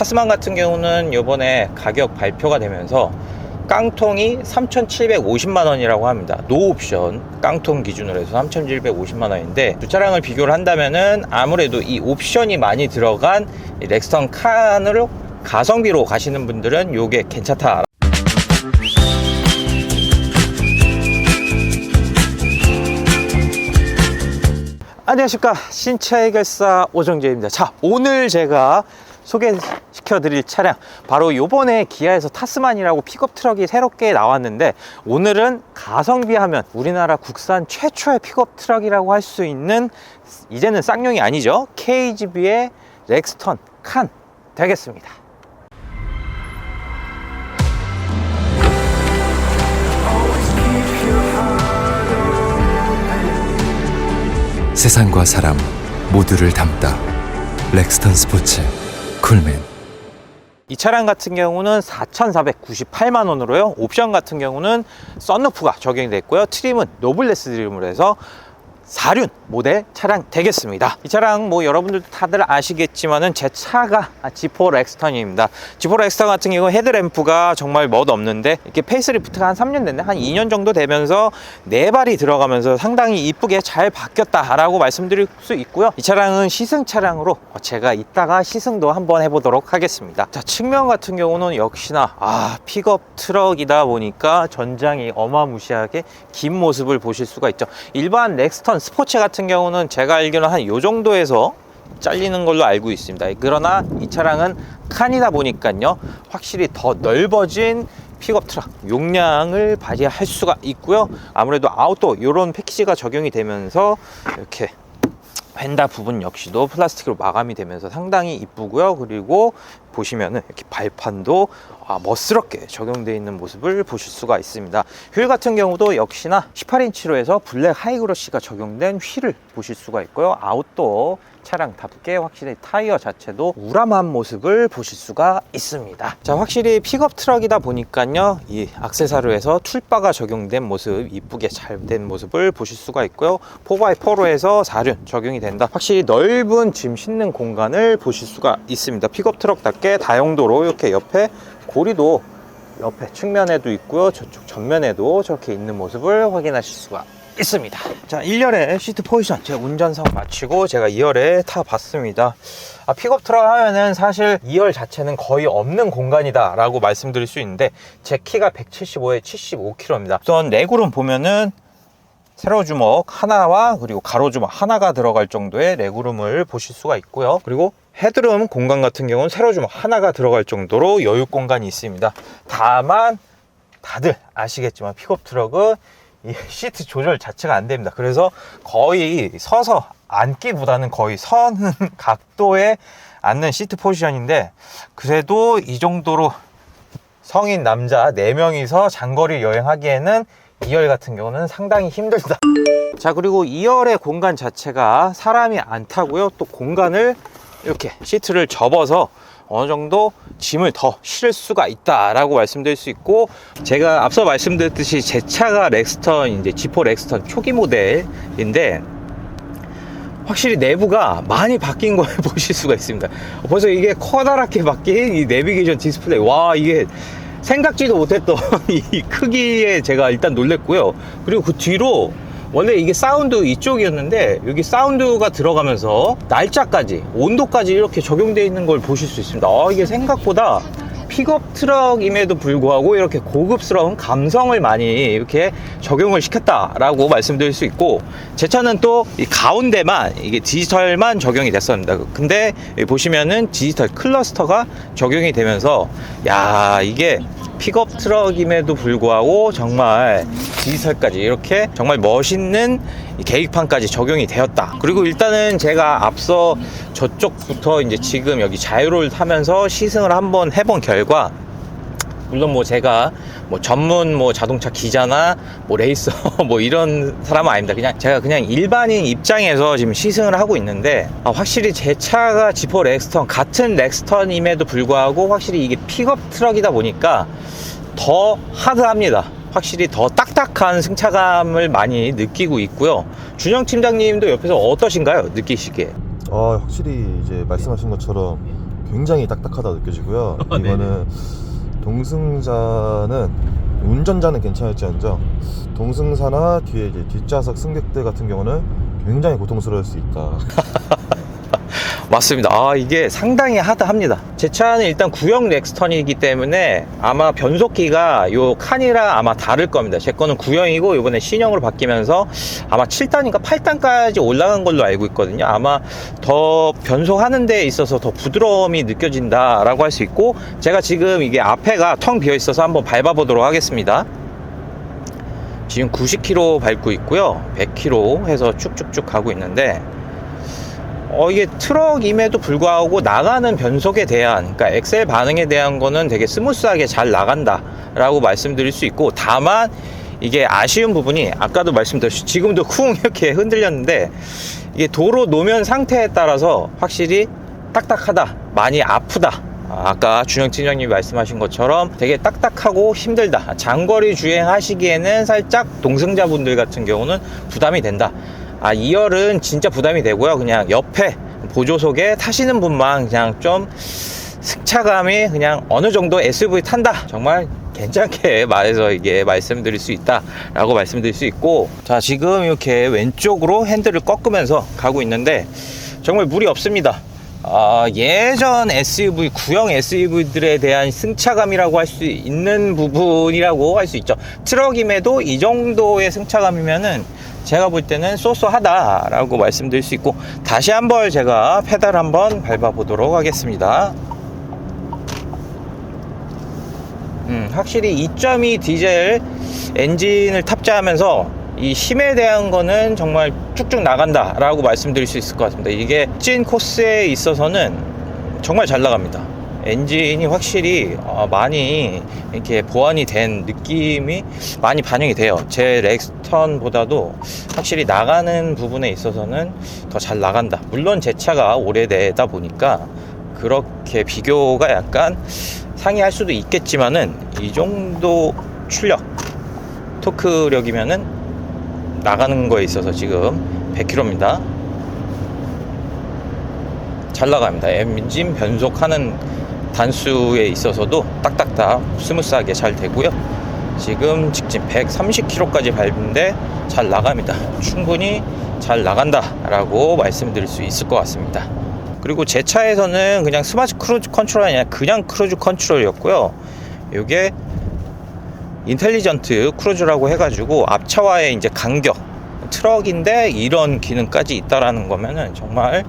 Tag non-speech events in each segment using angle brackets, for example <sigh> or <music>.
타스만 같은 경우는 요번에 가격 발표가 되면서 깡통이 3,750만 원이라고 합니다. 노옵션 깡통 기준으로 해서 3,750만 원인데 두 차량을 비교를 한다면은 아무래도 이 옵션이 많이 들어간 이 렉스턴 칸으로 가성비로 가시는 분들은 요게 괜찮다. 안녕하십니까 신차 해결사 오정재입니다 자 오늘 제가 소개시켜 드릴 차량 바로 요번에 기아에서 타스만이라고 픽업 트럭이 새롭게 나왔는데 오늘은 가성비 하면 우리나라 국산 최초의 픽업 트럭이라고 할 수 있는 이제는 쌍용이 아니죠 KGB의 렉스턴 칸 되겠습니다. 세상과 사람 모두를 담다 렉스턴 스포츠 쿨맨 이 차량 같은 경우는 4,498만 원으로요. 옵션 같은 경우는 썬루프가 적용이 됐고요. 트림은 노블레스 트림으로 해서 4륜 모델 차량 되겠습니다. 이 차량 뭐 여러분들도 다들 아시겠지만은 제 차가 지포 렉스턴입니다. 지포 렉스턴 같은 경우 헤드램프가 정말 멋 없는데 이렇게 페이스리프트가 한 3년 됐네 한 2년 정도 되면서 네 발이 들어가면서 상당히 이쁘게 잘 바뀌었다라고 말씀드릴 수 있고요. 이 차량은 시승 차량으로 제가 이따가 시승도 한번 해보도록 하겠습니다. 자 측면 같은 경우는 역시나 아 픽업 트럭이다 보니까 전장이 어마무시하게 긴 모습을 보실 수가 있죠. 일반 렉스턴 스포츠 같은 경우는 제가 알기로는 한 요 정도에서 잘리는 걸로 알고 있습니다. 그러나 이 차량은 칸이다 보니까요. 확실히 더 넓어진 픽업 트럭 용량을 발휘할 수가 있고요. 아무래도 아웃도어 이런 패키지가 적용이 되면서 이렇게 휀다 부분 역시도 플라스틱으로 마감이 되면서 상당히 이쁘고요. 그리고 보시면은 이렇게 발판도 아, 멋스럽게 적용되어 있는 모습을 보실 수가 있습니다. 휠 같은 경우도 역시나 18인치로 해서 블랙 하이그로시가 적용된 휠을 보실 수가 있고요. 아웃도어 차량답게 확실히 타이어 자체도 우람한 모습을 보실 수가 있습니다. 자, 확실히 픽업 트럭이다 보니까요. 이 악세사리에서 툴바가 적용된 모습, 이쁘게 잘 된 모습을 보실 수가 있고요. 4x4로 해서 4륜 적용이 된다. 확실히 넓은 짐 싣는 공간을 보실 수가 있습니다. 픽업 트럭답게 다용도로 이렇게 옆에 고리도 옆에 측면에도 있고요. 저쪽 전면에도 저렇게 있는 모습을 확인하실 수가 있습니다. 자, 1열에 시트 포지션 제가 운전석 마치고 제가 2열에 타봤습니다. 아, 픽업 트럭 하면은 사실 2열 자체는 거의 없는 공간이다 라고 말씀드릴 수 있는데 제 키가 175에 75kg입니다. 우선 레그룸 보면은 세로 주먹 하나와 그리고 가로 주먹 하나가 들어갈 정도의 레그룸을 보실 수가 있고요. 그리고 헤드룸 공간 같은 경우는 세로 주먹 하나가 들어갈 정도로 여유 공간이 있습니다. 다만 다들 아시겠지만 픽업 트럭은 이 시트 조절 자체가 안 됩니다. 그래서 거의 서서 앉기보다는 거의 서는 <laughs> 각도에 앉는 시트 포지션인데 그래도 이 정도로 성인 남자 4명이서 장거리 여행하기에는 2열 같은 경우는 상당히 힘들다. 자, 그리고 2열의 공간 자체가 사람이 안 타고요. 또 공간을 이렇게 시트를 접어서 어느 정도 짐을 더 실을 수가 있다라고 말씀드릴 수 있고 제가 앞서 말씀드렸듯이 제 차가 렉스턴 이제 지포 렉스턴 초기 모델인데 확실히 내부가 많이 바뀐 걸 <laughs> 보실 수가 있습니다. 벌써 이게 커다랗게 바뀐 이 내비게이션 디스플레이 와 이게 생각지도 못했던 <laughs> 이 크기에 제가 일단 놀랬고요. 그리고 그 뒤로 원래 이게 사운드 이쪽이었는데 여기 사운드가 들어가면서 날짜까지 온도까지 이렇게 적용되어 있는 걸 보실 수 있습니다. 아, 이게 생각보다 픽업 트럭임에도 불구하고 이렇게 고급스러운 감성을 많이 이렇게 적용을 시켰다라고 말씀드릴 수 있고 제 차는 또 이 가운데만 이게 디지털만 적용이 됐었습니다. 근데 보시면은 디지털 클러스터가 적용이 되면서 야 이게 픽업 트럭임에도 불구하고 정말 디지털까지 이렇게 정말 멋있는 이 계기판까지 적용이 되었다. 그리고 일단은 제가 앞서 저쪽부터 이제 지금 여기 자유로를 타면서 시승을 한번 해본 결과 물론 뭐 제가 뭐 전문 뭐 자동차 기자나 뭐 레이서 <laughs> 뭐 이런 사람은 아닙니다. 그냥 제가 그냥 일반인 입장에서 지금 시승을 하고 있는데 아, 확실히 제 차가 지포 렉스턴 같은 렉스턴임에도 불구하고 확실히 이게 픽업 트럭이다 보니까 더 하드합니다. 확실히 더 딱딱한 승차감을 많이 느끼고 있고요. 준영 팀장님도 옆에서 어떠신가요? 느끼시기에? 아, 확실히 이제 말씀하신 것처럼 굉장히 딱딱하다 느껴지고요. <laughs> 아, 네네. 이거는 동승자는 운전자는 괜찮을지언정 동승사나 뒤에 이제 뒷좌석 승객들 같은 경우는 굉장히 고통스러울 수 있다. <laughs> 맞습니다. 아, 이게 상당히 하다합니다. 제 차는 일단 구형 렉스턴이기 때문에 아마 변속기가 요 칸이랑 아마 다를 겁니다. 제 거는 구형이고 이번에 신형으로 바뀌면서 아마 7단인가 8단까지 올라간 걸로 알고 있거든요. 아마 더 변속하는 데 있어서 더 부드러움이 느껴진다라고 할 수 있고 제가 지금 이게 앞에가 텅 비어 있어서 한번 밟아 보도록 하겠습니다. 지금 90km 밟고 있고요. 100km 해서 쭉쭉쭉 가고 있는데 어, 이게 트럭임에도 불구하고 나가는 변속에 대한, 그러니까 엑셀 반응에 대한 거는 되게 스무스하게 잘 나간다 라고 말씀드릴 수 있고, 다만 이게 아쉬운 부분이 아까도 말씀드렸듯이 지금도 쿵 이렇게 흔들렸는데, 이게 도로 노면 상태에 따라서 확실히 딱딱하다, 많이 아프다. 아, 아까 준영 팀장님이 말씀하신 것처럼 되게 딱딱하고 힘들다. 장거리 주행하시기에는 살짝 동승자분들 같은 경우는 부담이 된다. 아, 2열은 진짜 부담이 되고요. 그냥 옆에 보조석에 타시는 분만 그냥 좀 승차감이 그냥 어느 정도 SUV 탄다. 정말 괜찮게 <laughs> 말해서 이게 말씀드릴 수 있다라고 말씀드릴 수 있고 자 지금 이렇게 왼쪽으로 핸들을 꺾으면서 가고 있는데 정말 무리 없습니다 아, 예전 SUV, 구형 SUV들에 대한 승차감이라고 할 수 있는 부분이라고 할 수 있죠. 트럭임에도 이 정도의 승차감이면은 제가 볼 때는 쏘쏘하다라고 말씀드릴 수 있고 다시 한번 제가 페달 한번 밟아 보도록 하겠습니다. 음, 확실히 2.2 디젤 엔진을 탑재하면서 이 힘에 대한 거는 정말 쭉쭉 나간다라고 말씀드릴 수 있을 것 같습니다. 이게 찐 코스에 있어서는 정말 잘 나갑니다. 엔진이 확실히 어, 많이 이렇게 보완이 된 느낌이 많이 반영이 돼요. 제 렉스턴보다도 확실히 나가는 부분에 있어서는 더 잘 나간다. 물론 제 차가 오래되다 보니까 그렇게 비교가 약간 상이할 수도 있겠지만은 이 정도 출력 토크력이면은 나가는 거에 있어서 지금 100km입니다. 잘 나갑니다. 엔진 변속하는 단수에 있어서도 딱딱딱 스무스하게 잘 되고요. 지금 직진 130km까지 밟는데 잘 나갑니다. 충분히 잘 나간다라고 말씀드릴 수 있을 것 같습니다. 그리고 제 차에서는 그냥 스마트 크루즈 컨트롤이 아니라 그냥 크루즈 컨트롤이었고요. 이게 인텔리전트 크루즈라고 해가지고 앞차와의 이제 간격 트럭인데 이런 기능까지 있다라는 거면은 정말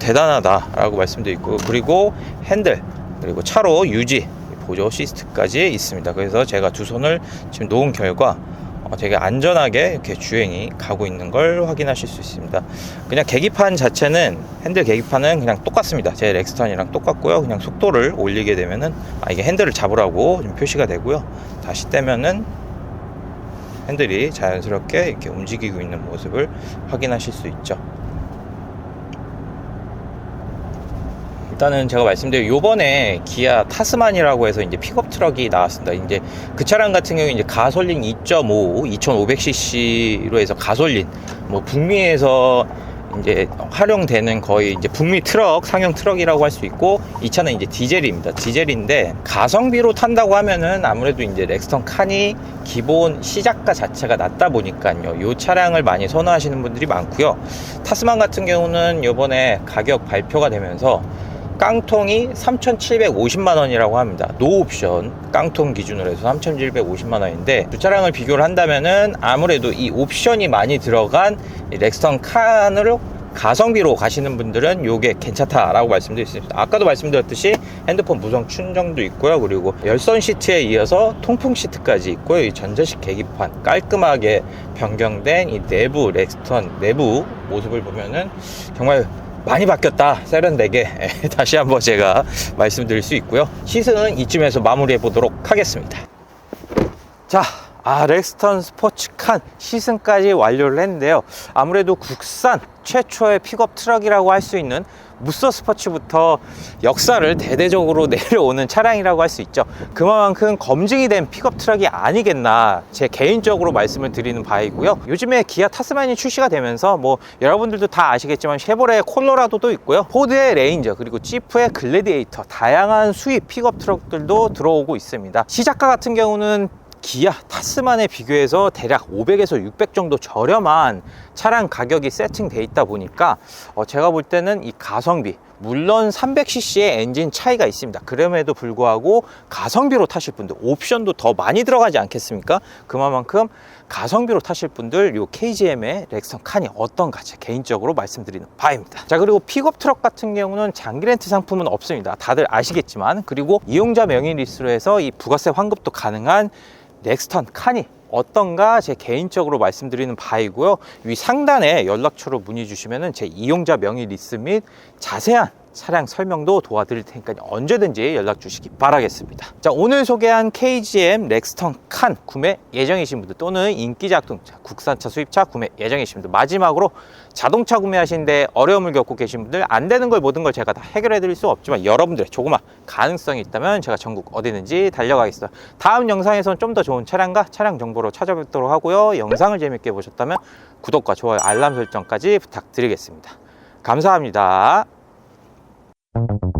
대단하다라고 말씀드리고 그리고 핸들 그리고 차로 유지 보조 시스트까지 있습니다. 그래서 제가 두 손을 지금 놓은 결과 어, 되게 안전하게 이렇게 주행이 가고 있는 걸 확인하실 수 있습니다. 그냥 계기판 자체는 핸들 계기판은 그냥 똑같습니다. 제 렉스턴이랑 똑같고요. 그냥 속도를 올리게 되면은 아, 이게 핸들을 잡으라고 좀 표시가 되고요. 다시 떼면은 핸들이 자연스럽게 이렇게 움직이고 있는 모습을 확인하실 수 있죠. 일단은 제가 말씀드린 요번에 기아 타스만이라고 해서 이제 픽업 트럭이 나왔습니다. 이제 그 차량 같은 경우 이제 가솔린 2.5 2500cc로 해서 가솔린 뭐 북미에서 이제 활용되는 거의 이제 북미 트럭 상용 트럭이라고 할 수 있고 이 차는 이제 디젤입니다. 디젤인데 가성비로 탄다고 하면은 아무래도 이제 렉스턴 칸이 기본 시작가 자체가 낮다 보니까요. 이 차량을 많이 선호하시는 분들이 많고요. 타스만 같은 경우는 요번에 가격 발표가 되면서 깡통이 3,750만 원이라고 합니다. 노옵션 깡통 기준으로 해서 3,750만 원인데 두 차량을 비교를 한다면은 아무래도 이 옵션이 많이 들어간 이 렉스턴 칸으로 가성비로 가시는 분들은 요게 괜찮다라고 말씀드릴 수 있습니다. 아까도 말씀드렸듯이 핸드폰 무선 충전도 있고요. 그리고 열선 시트에 이어서 통풍 시트까지 있고요. 이 전자식 계기판 깔끔하게 변경된 이 내부 렉스턴 내부 모습을 보면은 정말 많이 바뀌었다. 세련되게 <laughs> 다시 한번 제가 말씀드릴 수 있고요. 시승은 이쯤에서 마무리해 보도록 하겠습니다. 자 아, 렉스턴 스포츠칸 시승까지 완료를 했는데요. 아무래도 국산 최초의 픽업 트럭이라고 할 수 있는 무서 스포츠부터 역사를 대대적으로 <laughs> 내려오는 차량이라고 할 수 있죠. 그만큼 검증이 된 픽업 트럭이 아니겠나 제 개인적으로 말씀을 드리는 바이고요. 요즘에 기아 타스만이 출시가 되면서 뭐 여러분들도 다 아시겠지만 쉐보레 콜로라도도 있고요. 포드의 레인저 그리고 지프의 글래디에이터 다양한 수입 픽업 트럭들도 들어오고 있습니다. 시작가 같은 경우는 기아 타스만에 비교해서 대략 500에서 600 정도 저렴한 차량 가격이 세팅돼 있다 보니까 어, 제가 볼 때는 이 가성비 물론 300cc의 엔진 차이가 있습니다. 그럼에도 불구하고 가성비로 타실 분들 옵션도 더 많이 들어가지 않겠습니까? 그만큼 가성비로 타실 분들 요 KGM의 렉선 칸이 어떤가 제 개인적으로 말씀드리는 바입니다. 자 그리고 픽업 트럭 같은 경우는 장기 렌트 상품은 없습니다. 다들 아시겠지만 그리고 이용자 명의 리스로 해서 이 부가세 환급도 가능한 넥스턴 칸이 어떤가 제 개인적으로 말씀드리는 바이고요. 위 상단에 연락처로 문의 주시면 제 이용자 명의 리스 및 자세한 차량 설명도 도와드릴 테니까 언제든지 연락 주시기 바라겠습니다. 자, 오늘 소개한 KGM 렉스턴 칸 구매 예정이신 분들 또는 인기 자동차, 국산차 수입차 구매 예정이신 분들 마지막으로 자동차 구매하시는데 어려움을 겪고 계신 분들 안 되는 걸 모든 걸 제가 다 해결해 드릴 수 없지만 여러분들의 조그마 가능성이 있다면 제가 전국 어디든지 달려가겠습니다. 다음 영상에서는 좀 더 좋은 차량과 차량 정보로 찾아뵙도록 하고요. 영상을 재밌게 보셨다면 구독과 좋아요, 알람 설정까지 부탁드리겠습니다. 감사합니다. Thank you.